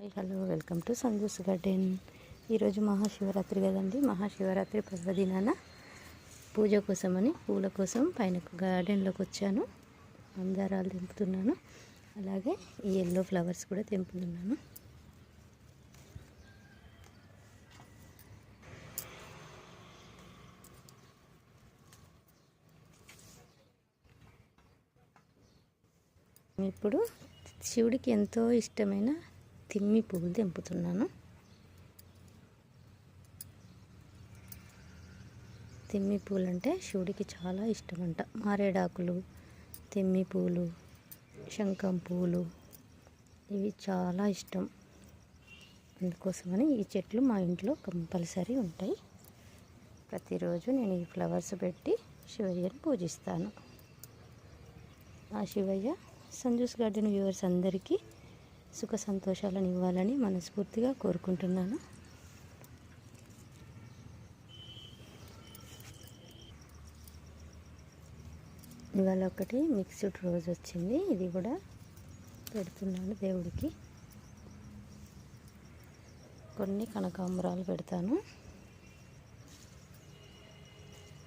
Hi hello welcome to Sanju's garden. ఈరోజు మహాశివరాత్రి కదండి. మహాశివరాత్రి పర్వదినాన పూజ కోసమని పూల కోసం పైన గార్డెన్లోకి వచ్చాను. మందారాలు తెంపుతున్నాను. అలాగే ఈ ఎల్లో ఫ్లవర్స్ కూడా తెంపుతున్నాను. ఇప్పుడు శివుడికి ఎంతో ఇష్టమైన తిమ్మి పువ్వులు తెంపుతున్నాను. తిమ్మి పూలు అంటే శివుడికి చాలా ఇష్టం అంట మారేడాకులు తిమ్మి పూలు శంఖం పూలు ఇవి చాలా ఇష్టం. అందుకోసమని ఈ చెట్లు మా ఇంట్లో కంపల్సరీ ఉంటాయి. ప్రతిరోజు నేను ఈ ఫ్లవర్స్ పెట్టి శివయ్యని పూజిస్తాను. ఆ శివయ్య సంజూస్ గార్డెన్ వ్యూవర్స్ అందరికీ సుఖ సంతోషాలను ఇవ్వాలని మనస్ఫూర్తిగా కోరుకుంటున్నాను. ఇవాళ ఒకటి మిక్స్డ్ రోజ్ వచ్చింది. ఇది కూడా పెడుతున్నాను దేవుడికి. కొన్ని కనకాంబరాలు పెడతాను.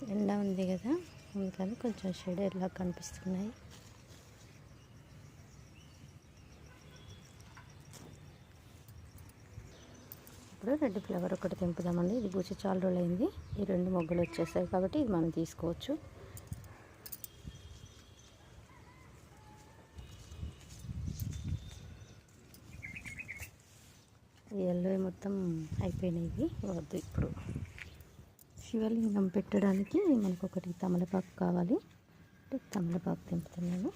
ఎండ ఉంది కదా అందుకని కొంచెం షెడ్ ఎలా కనిపిస్తున్నాయి. ఇప్పుడు రెడ్ ఫ్లవర్ ఒకటి తెంపుదామండి. ఇది పూచి చాలా రోజులైంది. అయింది ఈ రెండు మొగ్గలు వచ్చేస్తాయి కాబట్టి ఇది మనం తీసుకోవచ్చు. ఎల్లో మొత్తం అయిపోయినాయి. వద్దు ఇప్పుడు. శివలింగం పెట్టడానికి మనకు ఒకటి తమలపాకు కావాలి. అంటే తమలపాకు తెంపుతున్నాను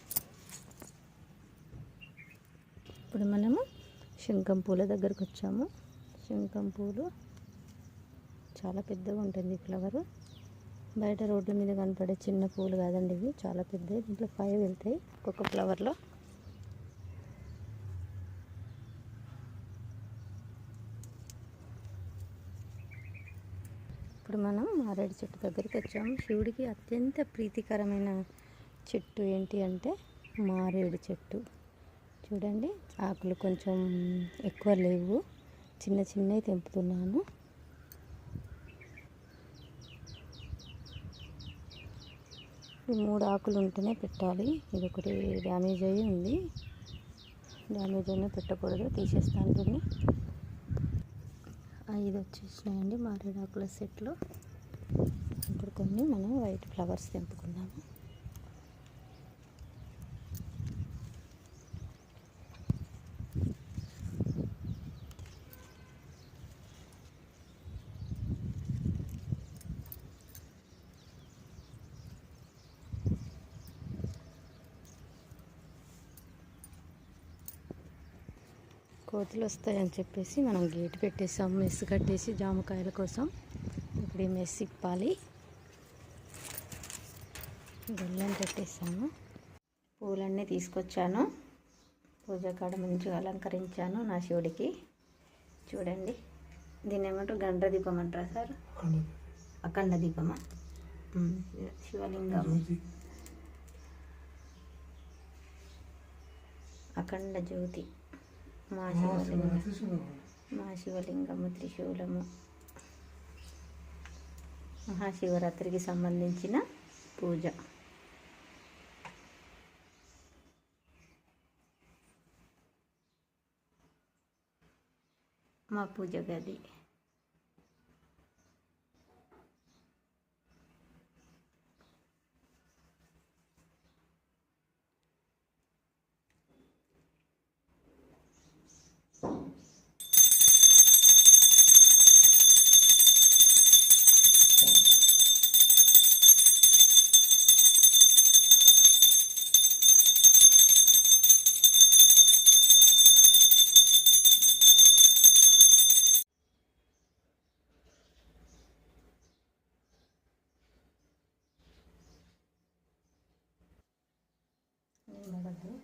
ఇప్పుడు మనము శంఖం పూల దగ్గరకు వచ్చాము. శంఖం పూలు. చాలా పెద్దగా ఉంటుంది ఫ్లవరు. బయట రోడ్ల మీద కనపడే చిన్న పూలు కాదండి ఇవి. చాలా పెద్దవి. దీంట్లో ఫైవ్ వెళ్తాయి ఒక్కొక్క ఫ్లవర్లో ఇప్పుడు మనం మారేడు చెట్టు దగ్గరికి వచ్చాము. శివుడికి అత్యంత ప్రీతికరమైన చెట్టు ఏంటి అంటే మారేడు చెట్టు. చూడండి ఆకులు కొంచెం ఎక్కువ లేవు. చిన్న చిన్నవి తెంపుతున్నాను. ఈ మూడు ఆకులు ఉంటేనే పెట్టాలి. ఇది ఒకటి డ్యామేజ్ అయ్యి ఉంది. డ్యామేజ్ అయినా పెట్టకూడదు. తీసేస్తాను దీన్ని. ఐదు వచ్చేసినాయండి మారేడాకుల సెట్లో. ఇప్పుడు కొన్ని మనం వైట్ ఫ్లవర్స్ తెంపుకుందాము కోతులు వస్తాయని చెప్పేసి మనం గేట్ పెట్టేసాం మెస్ కట్టేసి జామకాయల కోసం ఇప్పుడు ఈ మెస్ ఇప్పాలి. బెల్లం పెట్టేసాము పూలన్నీ తీసుకొచ్చాను. పూజ కాడ మంచిగా అలంకరించాను నా శివుడికి. చూడండి దీన్ని ఏమంటారు? గండ్ర దీపం అంటారా సార్? అఖండ దీపమా? శివలింగం. అఖండ జ్యోతి. మా శివలింగం మా శివలింగము త్రిశూలము. మహాశివరాత్రికి సంబంధించిన పూజ. మా పూజ గది. నిలబడదు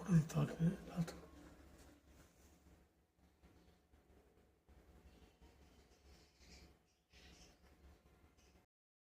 Orayı takip et. At.